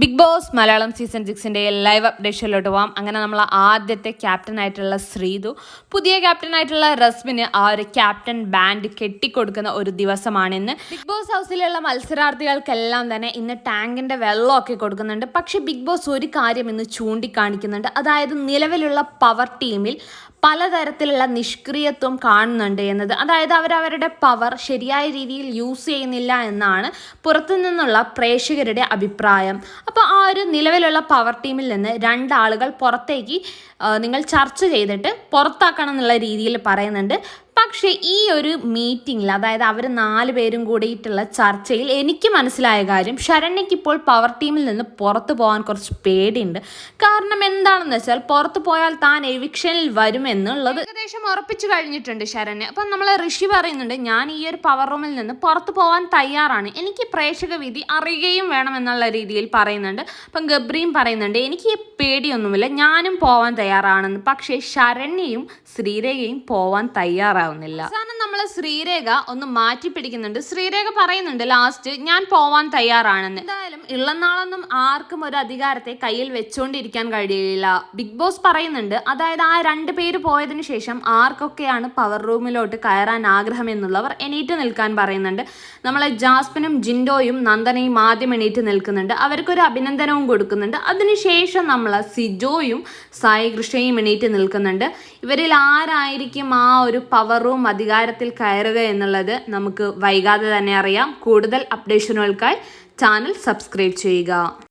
Big Boss Malayalam season സിക്സിന്റെ live അപ്ഡേഷനിലോട്ട് പോവാം. അങ്ങനെ നമ്മൾ ആദ്യത്തെ ക്യാപ്റ്റനായിട്ടുള്ള ശ്രീതു പുതിയ ക്യാപ്റ്റനായിട്ടുള്ള റസ്മിന് ആ ഒരു ക്യാപ്റ്റൻ ബാൻഡ് കെട്ടിക്കൊടുക്കുന്ന ഒരു ദിവസമാണിന്ന്. ബിഗ് ബോസ് ഹൗസിലുള്ള മത്സരാർത്ഥികൾക്കെല്ലാം തന്നെ ഇന്ന് ടാങ്കിന്റെ വെള്ളമൊക്കെ കൊടുക്കുന്നുണ്ട്. പക്ഷേ ബിഗ് ബോസ് ഒരു കാര്യം ഇന്ന് ചൂണ്ടിക്കാണിക്കുന്നുണ്ട്. അതായത് നിലവിലുള്ള പവർ ടീമിൽ പലതരത്തിലുള്ള നിഷ്ക്രിയത്വം കാണുന്നുണ്ട് എന്നത്. അതായത് അവരവരുടെ പവർ ശരിയായ രീതിയിൽ യൂസ് ചെയ്യുന്നില്ല എന്നാണ് പുറത്തു നിന്നുള്ള പ്രേക്ഷകരുടെ അഭിപ്രായം. അപ്പോൾ ആ ഒരു നിലവിലുള്ള പവർ ടീമിൽ നിന്ന് രണ്ടാളുകൾ പുറത്തേക്ക് നിങ്ങൾ ചർച്ച ചെയ്തിട്ട് പുറത്താക്കണം എന്നുള്ള രീതിയിൽ പറയുന്നുണ്ട്. പക്ഷേ ഈ ഒരു മീറ്റിങ്ങിൽ അതായത് അവർ നാല് പേരും കൂടിയിട്ടുള്ള ചർച്ചയിൽ എനിക്ക് മനസ്സിലായ കാര്യം ശരണ്യയ്ക്ക് ഇപ്പോൾ പവർ ടീമിൽ നിന്ന് പുറത്തു പോകാൻ കുറച്ച് പേടിയുണ്ട്. കാരണം എന്താണെന്ന് വെച്ചാൽ പുറത്തു പോയാൽ താൻ എവിക്ഷനിൽ വരുമെന്നുള്ളത് ഏകദേശം ഉറപ്പിച്ചു കഴിഞ്ഞിട്ടുണ്ട് ശരണ്യ. അപ്പം നമ്മൾ ഋഷി പറയുന്നുണ്ട് ഞാൻ ഈ ഒരു പവർ റൂമിൽ നിന്ന് പുറത്തു പോകാൻ തയ്യാറാണ്. എനിക്ക് പ്രേക്ഷക വിധി അറിയുകയും വേണമെന്നുള്ള രീതിയിൽ പറയുന്നുണ്ട്. അപ്പം ഗബ്രിയും പറയുന്നുണ്ട് എനിക്ക് പേടിയൊന്നുമില്ല. ഞാനും പോവാൻ തയ്യാറാണെന്ന്. പക്ഷേ ശരണ്യയും ശ്രീരേഖയും പോവാൻ തയ്യാറാവുന്നില്ല അവസാനം നമ്മൾ ശ്രീരേഖ ഒന്ന് മാറ്റി പിടിക്കുന്നുണ്ട് ശ്രീരേഖ പറയുന്നുണ്ട് ലാസ്റ്റ് ഞാൻ പോവാൻ തയ്യാറാണെന്ന്. എന്തായാലും ഇള്ളനാളൊന്നും ആർക്കും ഒരു അധികാരത്തെ കയ്യിൽ വെച്ചോണ്ടിരിക്കാൻ കഴിയില്ല. ബിഗ് ബോസ് പറയുന്നുണ്ട് അതായത് ആ രണ്ട് പേര് പോയതിനു ശേഷം ആർക്കൊക്കെയാണ് പവർ റൂമിലോട്ട് കയറാൻ ആഗ്രഹം എന്നുള്ളവർ എണീറ്റ് നിൽക്കാൻ പറയുന്നുണ്ട്. നമ്മളെ ജാസ്മിനും ജിൻഡോയും നന്ദനയും ആദ്യം എണീറ്റ് നിൽക്കുന്നുണ്ട്. അവർക്കൊരു അഭിനന്ദനവും കൊടുക്കുന്നുണ്ട്. അതിനുശേഷം നമ്മൾ സിജോയും സായി കൃഷ്ണയും എണീറ്റ് നിൽക്കുന്നുണ്ട്. ഇവരിൽ ആരായിരിക്കും ആ ഒരു പവർ റൂം അധികാരത്തിൽ കയറുക എന്നുള്ളത് നമുക്ക് വൈകാതെ തന്നെ അറിയാം. കൂടുതൽ അപ്ഡേഷനുകൾക്കായി ചാനൽ സബ്സ്ക്രൈബ് ചെയ്യുക.